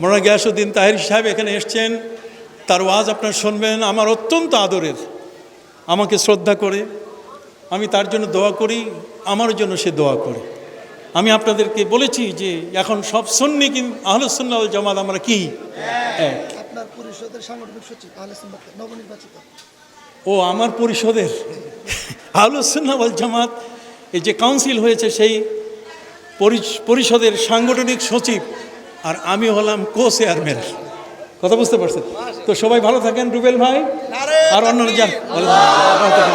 মোনা গিয়াসুদ্দিন তাহির সাহেব এখানে এসছেন। তার ওয়াজ আপনার শুনবেন আমার অত্যন্ত আদরের। আমাকে শ্রদ্ধা করে আমি তার জন্য দোয়া করি আমার জন্য সে দোয়া করে। আমি আপনাদেরকে বলেছি যে এখন সব সুন্নি কিন্তু আহলুসুল্লাহ জামাত আমরা কি? এক। ও আমার পরিষদের। আহলুসুল্লাহ জামাত এই যে কাউন্সিল হয়েছে সেই পরিষদের সাংগঠনিক সচিব আর আমি হলাম কো চেয়ারম্যান কথা বুঝতে পারছেন? তো সবাই ভালো থাকেন রুবেল ভাই। আর অন্য যান ভালো থাকেন,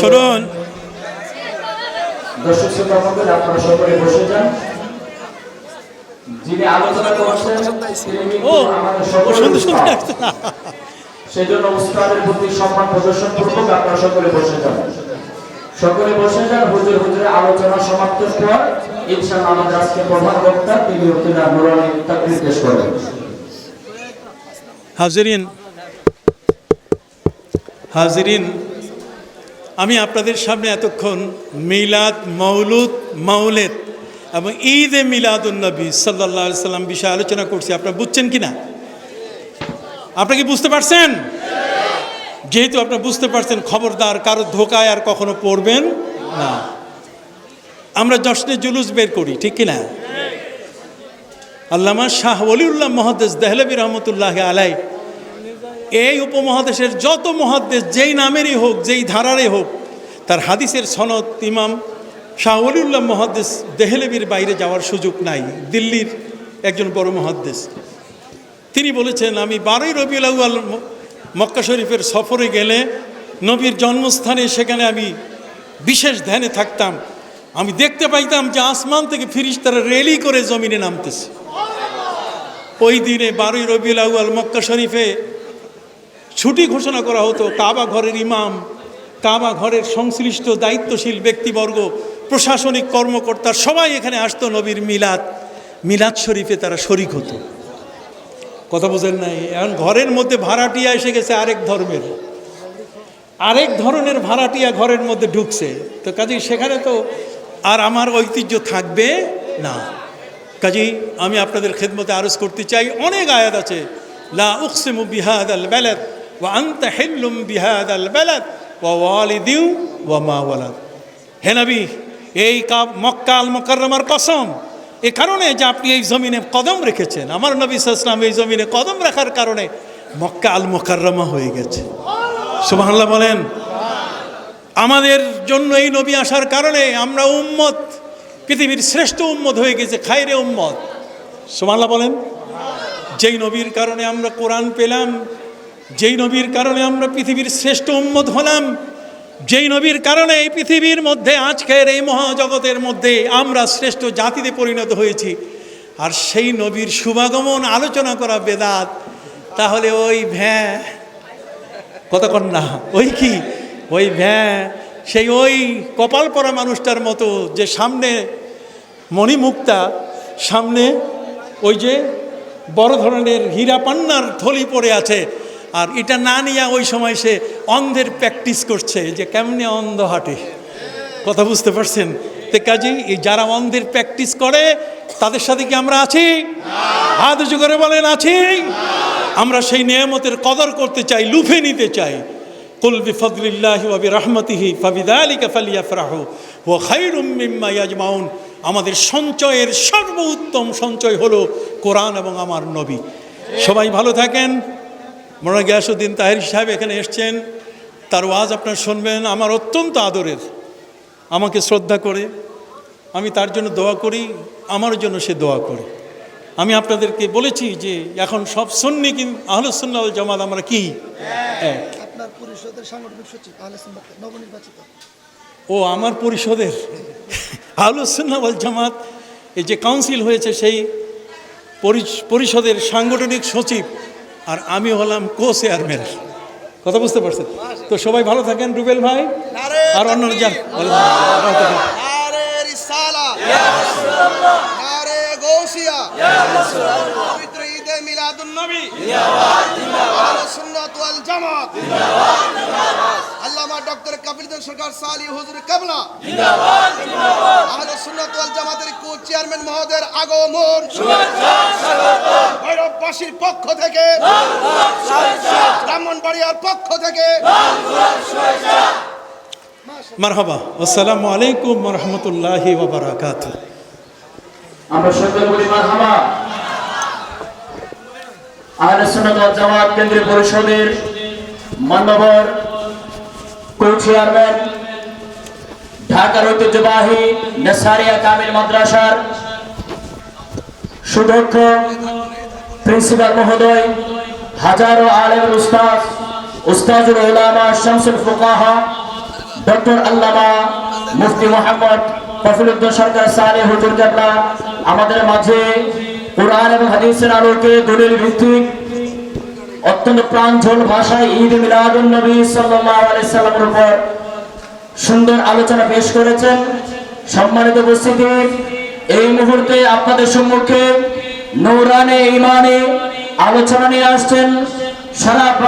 শুনুন। দর্শক শ্রোতা মণ্ডলী, আপনারা সকলে বসে যান। যিনি আলোচনা করছেন আমাদের ও সকলের শুনতে শুনতে উস্তাদ। আসছে না। সেই জন্য উস্তাদের প্রতি সম্মান প্রদর্শন পূর্বক আপনারা সকলে বসে যান। সকলে বসে যান হুজুর হুজুরের আলোচনা সমাপ্তির পর ইনশাআল্লাহ আমাদের আজকে প্রধান বক্তা তিনি উত্তরা নুরানি তাকরির পেশ করবেন হাজরিন হাজরিন, আমি আপনাদের সামনে এতক্ষণ মিলাদ মৌলুদ মাউলেদ এবং ঈদ এ মিলাদ মিলাদুন্নবী সাল্লাহ সাল্লাম বিষয়ে আলোচনা করছি। আপনারা বুঝছেন কি না আপনারা কি বুঝতে পারছেন? যেহেতু আপনারা বুঝতে পারছেন, খবরদার কারও ধোকায় আর কখনো পড়বেন না। আমরা জশ্নে জুলুস বের করি, ঠিক কি না আল্লামা শাহ ওলিউল্লাহ মহাদেশ দেহলবী রহমতুল্লাহ আলাই এই উপমহাদেশের যত মহাদেশ যেই নামেরই হোক, যেই ধারারই হোক, তার হাদিসের সনদ ইমাম শাহ ওলিউল্লাহ মহাদেশ দেহলেবির বাইরে যাওয়ার সুযোগ নাই, দিল্লির একজন বড় মহাদেশ তিনি বলেছেন, আমি বারোই রবিউল আউয়াল মক্কা শরীফের সফরে গেলে নবীর জন্মস্থানে সেখানে আমি বিশেষ ধ্যানে থাকতাম। আমি দেখতে পাইতাম যে আসমান থেকে ফিরিস তারা রেলি করে জমিনে নামতেছে। ওই দিনে বারোই রবিউল আউয়াল মক্কা শরীফে ছুটি ঘোষণা করা হতো, কাবা ঘরের ইমাম, কাবা ঘরের সংশ্লিষ্ট দায়িত্বশীল ব্যক্তিবর্গ, প্রশাসনিক কর্মকর্তা সবাই এখানে আসতো নবীর মিলাদ। মিলাদ শরীফে তারা শরিক হতো। কথা বোঝেন নাই? এখন ঘরের মধ্যে ভাড়াটিয়া এসে গেছে আরেক ধর্মের। আরেক ধরনের ভাড়াটিয়া ঘরের মধ্যে ঢুকছে। তো কাজেই সেখানে তো আর আমার ঐতিহ্য থাকবে না। কাজেই আমি আপনাদের খেদমতে আরজ করতে চাই। অনেক আয়াত আছে, লা উকসিমু বিহাদ আল বেলাদ ওয়া আনতা হিল্লুম বিহাদ আল বেলাদ, ওয়া ওয়ালিদিউ ওয়া মা ওয়ালাদ। হে নবী, এই কাব, মক্কা আল মোকাররমার কসম, এ কারণে যে আপনি এই জমিনে কদম রেখেছেন। আমার নবী ইসলাম এই জমিনে কদম রাখার কারণে মক্কা আল মোকাররমা হয়ে গেছে। সুবহানাল্লাহ বলেন, আমাদের জন্য এই নবী আসার কারণে আমরা উম্মত, পৃথিবীর শ্রেষ্ঠ উম্মত হয়ে গেছে খাইরে উম্মত। সুবহানাল্লাহ বলেন, যেই নবীর কারণে আমরা কোরআন পেলাম যেই নবীর কারণে আমরা পৃথিবীর শ্রেষ্ঠ উম্মত হলাম, যেই নবীর কারণে এই পৃথিবীর মধ্যে আজকের এই মহাজগতের মধ্যে আমরা শ্রেষ্ঠ জাতিতে পরিণত হয়েছি। আর সেই নবীর শুভাগমন আলোচনা করা বেদাত, তাহলে ওই ভ্যাঁ কতক্ষণ না ওই কি? ওই ভ্যাঁ, সেই ওই কপাল পরা মানুষটার মতো যে সামনে মণিমুক্তা, সামনে ওই যে বড় ধরনের হীরা পান্নার থলি পড়ে আছে আর এটা না নিয়ে ওই সময় সে অন্ধের প্র্যাকটিস করছে, যে কেমনে অন্ধ হাঁটে। কথা বুঝতে পারছেন? তে কাজেই এই যারা অন্ধের প্র্যাকটিস করে, তাদের সাথে কি আমরা আছি? হাত উঁচু করে বলেন, আছি। আমরা সেই নিয়ামতের কদর করতে চাই, লুফে নিতে চাই। বিফদলিল্লাহি ওয়া বিরহমাতিহি ফাবিযালিকা ফালিয়াফরাহু ওয়া খায়রুম মিম্মা ইয়াজমাউন। আমাদের সঞ্চয়ের সর্বোত্তম সঞ্চয় হলো কোরআন এবং আমার নবী। সবাই ভালো থাকেন। মোনা গিয়াসুদ্দিন তাহির সাহেব এখানে এসছেন। তার ওয়াজ আপনার শুনবেন আমার অত্যন্ত আদরের। আমাকে শ্রদ্ধা করে আমি তার জন্য দোয়া করি আমার জন্য সে দোয়া করে। আমি আপনাদেরকে বলেছি যে এখন সব সন্নি কিন্তু আহলুসুল্লাহ জামাত আমরা কি? এক। ও আমার পরিষদের। আহলুসুল্লাহ জামাত এই যে কাউন্সিল হয়েছে সেই পরিষদের সাংগঠনিক সচিব আর আমি হলাম কো চেয়ারম্যান কথা বুঝতে পারছেন? তো সবাই ভালো থাকেন রুবেল ভাই। আর অন্যান্য যান আল্লামা ডক্টর সরকার সালি হুজুর কাবলা। আহলে সুন্নাত ওয়াল জামাতের কো চেয়ারম্যান মহোদয়ের আগমন। ভৈরববাসীর পক্ষ থেকে। ব্রাহ্মণবাড়িয়ার পক্ষ থেকে। মারহাবা। আসসালামু আলাইকুম রহমতুল্লাহি ওবরাকাত আমরা সকলে বলি মারহাবা। আহলে সুন্নাত ওয়াল জামাত কেন্দ্রীয় পরিষদের মান্যবর কো চেয়ারম্যান ঢাকার ঐতিহ্যবাহী নেসারিয়া কামিল মাদ্রাসার সুদক্ষ প্রিন্সিপাল মহোদয়, হাজারো আলেম উস্তাদ উস্তাজুল উলামা শামসুল ফুকাহা, ডক্টর আল্লামা মুফতি মোহাম্মদ কফিলুদ্দিন সরকার সালে হুজুর কেবলা, আমাদের মাঝে কোরআন এবং হাদিসের আলোকে দলিল ভিত্তিক অত্যন্ত প্রাঞ্জল ভাষায় ঈদ মিলাদুন নবী সাল্লাল্লাহু আলাইহি সাল্লামের উপর সুন্দর আলোচনা পেশ করেছেন। সম্মানিত উপস্থিতি, এই মুহূর্তে আপনাদের সম্মুখে নৌরানে ইমানে আলোচনা নিয়ে আসছেন সারা